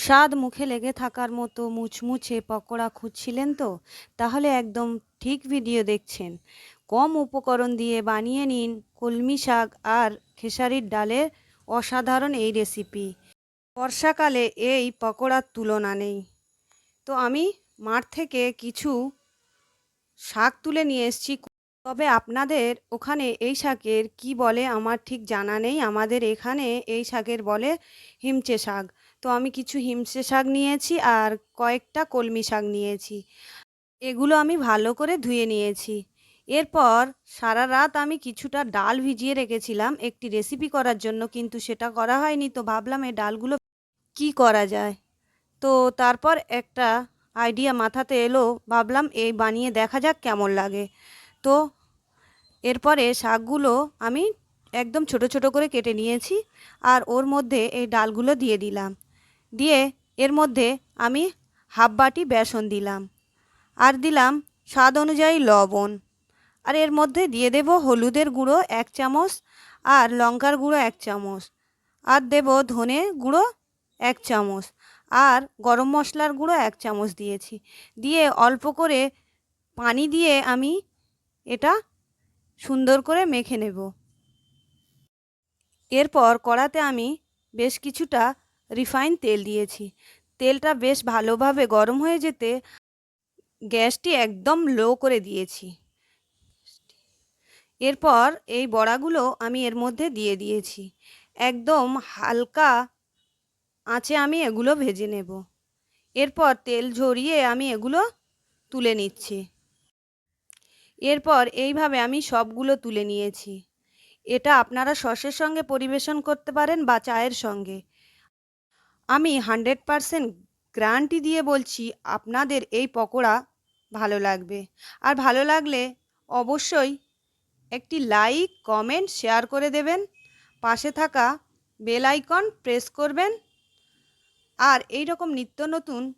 স্বাদ মুখে লেগে থাকার মতো মুচমুচে পকোড়া খুঁজছিলেন তো? তাহলে একদম ঠিক ভিডিও দেখছেন। কম উপকরণ দিয়ে বানিয়ে নিন কলমি শাক আর খেসারির ডালের অসাধারণ এই রেসিপি। বর্ষাকালে এই পকোড়ার তুলনা নেই। তো আমি মাঠ থেকে কিছু শাক তুলে নিয়ে এসেছি তবে আপনাদের ওখানে এই শাকের কি বলে আমার ঠিক জানা নেই। আমাদের এখানে এই শাকের বলে হিমচে শাক। তো আমি কিছু হিমচে শাক নিয়েছি আর কয়েকটা কলমি শাক নিয়েছি। এগুলো আমি ভালো করে ধুয়ে নিয়েছি। এরপর সারা রাত আমি কিছুটা ডাল ভিজিয়ে রেখেছিলাম একটি রেসিপি করার জন্য, কিন্তু সেটা করা হয়নি। তো ভাবলাম এই ডালগুলো কি করা যায়? তো তারপর একটা আইডিয়া মাথাতে এলো, ভাবলাম এই বানিয়ে দেখা যাক কেমন লাগে। তো এরপরে শাকগুলো আমি একদম ছোট ছোট করে কেটে নিয়েছি আর ওর মধ্যে এই ডালগুলো দিয়ে দিলাম। দিয়ে এর মধ্যে আমি হাফ বাটি বেসন দিলাম আর দিলাম স্বাদ অনুযায়ী লবণ। আর এর মধ্যে দিয়ে দেব হলুদের গুঁড়ো এক চামচ আর লঙ্কার গুঁড়ো এক চামচ। আর দেব ধনে গুঁড়ো এক চামচ আর গরম মশলার গুঁড়ো এক চামচ দিয়েছি। দিয়ে অল্প করে পানি দিয়ে আমি এটা সুন্দর করে মেখে নেব। এরপর কড়াতে আমি বেশ কিছুটা রিফাইন তেল দিয়েছি। তেলটা বেশ ভালোভাবে গরম হয়ে যেতে গ্যাসটি একদম লো করে দিয়েছি। এরপর এই বড়াগুলো আমি এর মধ্যে দিয়ে দিয়েছি। একদম হালকা আঁচে আমি এগুলো ভেজে নেব। এরপর তেল ঝরিয়ে আমি এগুলো তুলে নিচ্ছি। এরপর এইভাবে আমি সবগুলো তুলে নিয়েছি। এটা আপনারা সসের সঙ্গে পরিবেশন করতে পারেন বা চায়ের সঙ্গে। আমি হান্ড্রেড পারসেন্ট গ্যারান্টি দিয়ে বলছি, আপনাদের এই পকোড়া ভালো লাগবে। আর ভালো লাগলে অবশ্যই একটি লাইক, কমেন্ট, শেয়ার করে দেবেন। পাশে থাকা বেল আইকন প্রেস করবেন। আর এই রকম নিত্য নতুন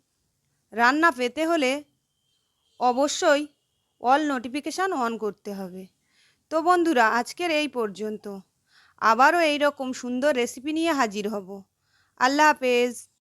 রান্না পেতে হলে অবশ্যই অল নোটিফিকেশান অন করতে হবে। তো বন্ধুরা, আজকের এই পর্যন্ত। আবারও এইরকম সুন্দর রেসিপি নিয়ে হাজির হব। আল্লাহ হাফেজ।